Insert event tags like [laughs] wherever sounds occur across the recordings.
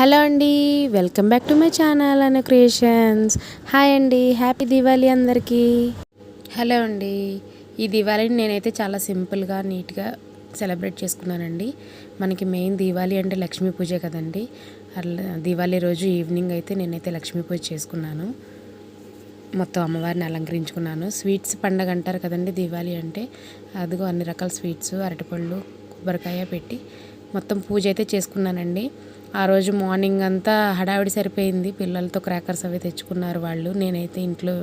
Hello అండి welcome back to my channel అనే creations. Hi అండి హ్యాపీ దివాళీ అందరికీ. హలో అండి ఈ దివాళీని నేనైతే చాలా సింపుల్గా నీట్గా సెలబ్రేట్ చేసుకున్నానండి. మనకి మెయిన్ దివాళీ అంటే లక్ష్మీ పూజే కదండి. అట్లా దివాళీ రోజు ఈవినింగ్ అయితే నేనైతే లక్ష్మీ పూజ చేసుకున్నాను. మొత్తం అమ్మవారిని అలంకరించుకున్నాను. స్వీట్స్ పండగ అంటారు కదండి దివాళీ అంటే అదిగో అన్ని రకాల స్వీట్స్ అరటిపళ్ళు కొబ్బరికాయ పెట్టి మొత్తం పూజ అయితే చేసుకున్నానండి. ఆ రోజు మార్నింగ్ అంతా హడావిడి సరిపోయింది. పిల్లలతో క్రాకర్స్ అవి తెచ్చుకున్నారు వాళ్ళు. నేనైతే ఇంట్లో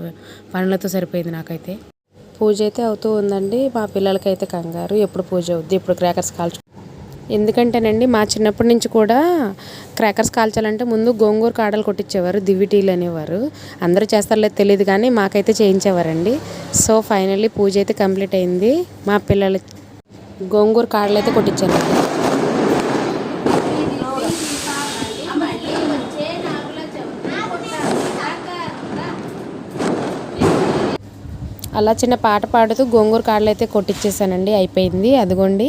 పనులతో సరిపోయింది నాకైతే. పూజ అయితే అవుతూ ఉందండి. మా పిల్లలకైతే కంగారు. ఎప్పుడు పూజ అవుద్ది? ఎప్పుడు క్రాకర్స్ కాల్చు? ఎందుకంటేనండి మా చిన్నప్పటి నుంచి కూడా క్రాకర్స్ కాల్చాలంటే ముందు గోంగూర కాడలు కొట్టించేవారు దివిటీలు అనేవారు. అందరూ చేస్తారో తెలియదు కానీ మాకైతే చేయించేవారండి. సో ఫైనల్లీ పూజ అయితే కంప్లీట్ అయింది. మా పిల్లలకి గోంగూర కాడలు అయితే కొట్టించాను అలా చిన్న పాట పాడుతూ గోంగూర కాడలు అయితే కొట్టించేసానండి అయిపోయింది. అదిగోండి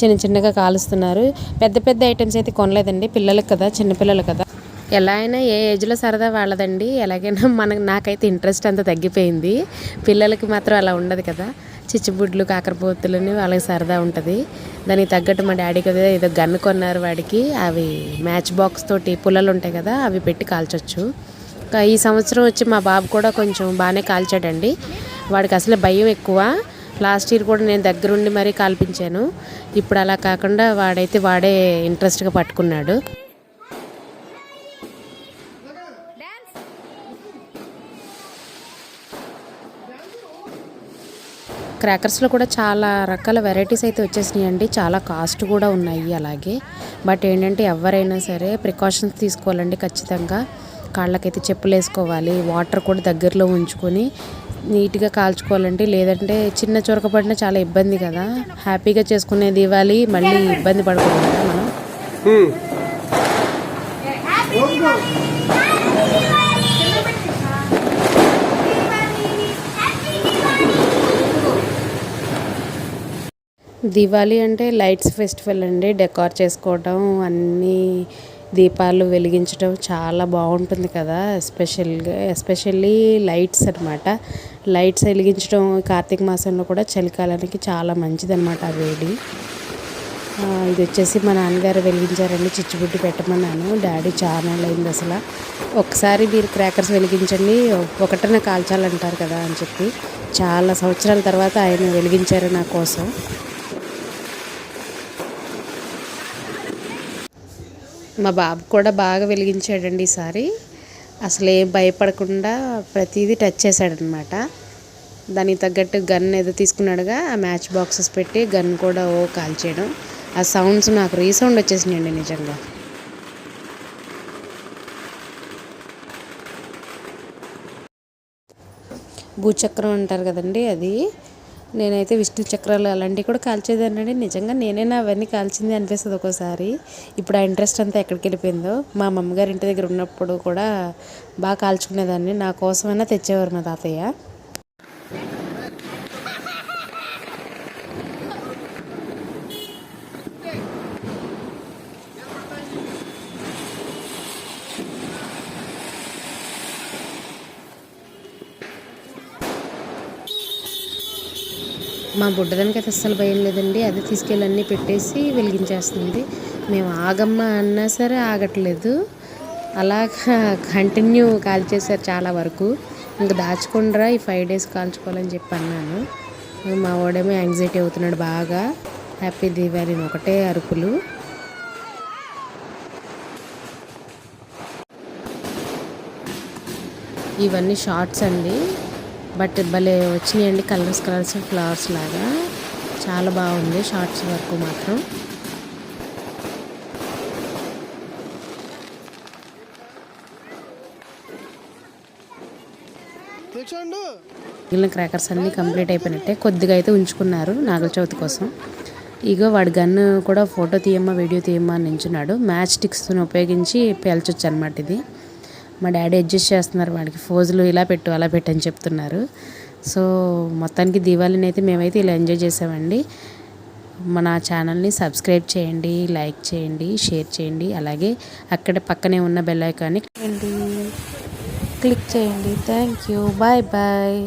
చిన్న చిన్నగా కాలుస్తున్నారు. పెద్ద పెద్ద ఐటమ్స్ అయితే కొనలేదండి పిల్లలకు కదా చిన్నపిల్లలు కదా. ఎలా అయినా ఏ ఏజ్లో సరదా వాళ్ళదండి ఎలాగైనా [laughs] మనకు నాకైతే ఇంట్రెస్ట్ అంతా తగ్గిపోయింది. పిల్లలకి మాత్రం అలా ఉండదు కదా. చిచ్చుబుడ్లు కాకరపోతులని వాళ్ళకి సరదా ఉంటుంది. దానికి తగ్గట్టు మా డాడీకి ఏదో గన్ కొన్నారు వాడికి. అవి మ్యాచ్ బాక్స్ తోటి పుల్లలు ఉంటాయి కదా అవి పెట్టి కాల్చొచ్చు. ఈ సంవత్సరం వచ్చి మా బాబు కూడా కొంచెం బాగానే కాల్చాడండి. వాడికి అసలే భయం ఎక్కువ. లాస్ట్ ఇయర్ కూడా నేను దగ్గరుండి మరీ కాల్పించాను. ఇప్పుడు అలా కాకుండా వాడైతే వాడే ఇంట్రెస్ట్గా పట్టుకున్నాడు. క్రాకర్స్లో కూడా చాలా రకాల వెరైటీస్ అయితే వచ్చేసినాయి అండి చాలా కాస్ట్ కూడా ఉన్నాయి అలాగే. బట్ ఏంటంటే ఎవరైనా సరే ప్రికాషన్స్ తీసుకోవాలండి ఖచ్చితంగా. కాళ్ళకైతే చెప్పులు వేసుకోవాలి వాటర్ కూడా దగ్గరలో ఉంచుకొని నీట్గా కాల్చుకోవాలండి లేదంటే చిన్న చొరక పడినా చాలా ఇబ్బంది కదా. హ్యాపీగా చేసుకునే దివాలి మళ్ళీ ఇబ్బంది పడకూడదు మనం. దివాళీ అంటే లైట్స్ ఫెస్టివల్ అండి. డెకార్ చేసుకోవటం అన్నీ దీపాలు వెలిగించడం చాలా బాగుంటుంది కదా. ఎస్పెషల్గా ఎస్పెషల్లీ లైట్స్ అనమాట లైట్స్ వెలిగించడం కార్తీక మాసంలో కూడా చలికాలానికి చాలా మంచిదన్నమాట ఆ వేడి. ఇది వచ్చేసి మా నాన్నగారు వెలిగించారండి. చిచ్చుబుడ్డి పెట్టమన్నాను. డాడీ చాలా అయింది అసలు. ఒకసారి మీరు క్రాకర్స్ వెలిగించండి. ఒకటనే కాల్చాలంటారు కదా అని చెప్పి. చాలా సంవత్సరాల తర్వాత ఆయన వెలిగించారు నా కోసం. మా బాబు కూడా బాగా వెలిగించాడండి ఈసారి అసలు ఏం భయపడకుండా ప్రతిదీ టచ్ చేశాడనమాట దానికి తగ్గట్టు గన్ ఏదో తీసుకున్నాడుగా ఆ మ్యాచ్ బాక్సెస్ పెట్టి గన్ కూడా ఓ కాల్చేయడం ఆ సౌండ్స్ నాకు రీసౌండ్ వచ్చేసినాయండి నిజంగా. భూచక్రం అంటారు కదండి అది. నేనైతే విష్ణు చక్రాలు అలాంటివి కూడా కాల్చేదానండి నిజంగా నేనైనా అవన్నీ కాల్చింది అనిపిస్తుంది ఒక్కోసారి. ఇప్పుడు ఆ ఇంట్రెస్ట్ అంతా ఎక్కడికి వెళ్ళిపోయిందో మా మమ్మగారి ఇంటి దగ్గర ఉన్నప్పుడు కూడా బాగా కాల్చుకునేదాన్ని. నా కోసమైనా తెచ్చేవారు మా తాతయ్య. మా బుడ్డదానికి అయితే అస్సలు భయం లేదండి. అది తీసుకెళ్ళి అన్నీ పెట్టేసి వెలిగించేస్తుంది. మేము ఆగమ్మ అన్నా సరే ఆగట్లేదు. అలా కంటిన్యూ కాల్చేశారు చాలా వరకు. ఇంకా దాచుకుండ్రా ఈ ఫైవ్ డేస్ కాల్చుకోవాలని చెప్పి అన్నాను. మా వాడేమో యాంగ్జైటీ అవుతున్నాడు బాగా. హ్యాపీ దీవాళి ఒకటే అరుపులు. ఇవన్నీ షార్ట్స్ అండి. బట్ భలే వచ్చినాయండి కలర్స్ కలర్స్ ఫ్లవర్స్ లాగా. చాలా బాగుంది షార్ట్స్ వరకు మాత్రం. మిగిలిన క్రాకర్స్ అన్నీ కంప్లీట్ అయిపోయినట్టే. కొద్దిగా అయితే ఉంచుకున్నారు నాగల చవితి కోసం. ఇగో వాడి గన్ను కూడా ఫోటో తీయమ్మా వీడియో తీయమ్మా అని నించున్నాడు. మ్యాచ్ స్టిక్స్తో ఉపయోగించి పేల్చొచ్చు అనమాట ఇది. మా డాడీ అడ్జస్ట్ చేస్తున్నారు వాడికి. ఫోజులు ఇలా పెట్టు అలా పెట్టు అని చెప్తున్నారు. సో మొత్తానికి దివాళీని అయితే మేమైతే ఇలా ఎంజాయ్ చేసామండి. మన ఛానల్ని సబ్స్క్రైబ్ చేయండి లైక్ చేయండి షేర్ చేయండి. అలాగే అక్కడ పక్కనే ఉన్న బెల్ ఐకాన్ని క్లిక్ చేయండి. Thank you. Bye bye.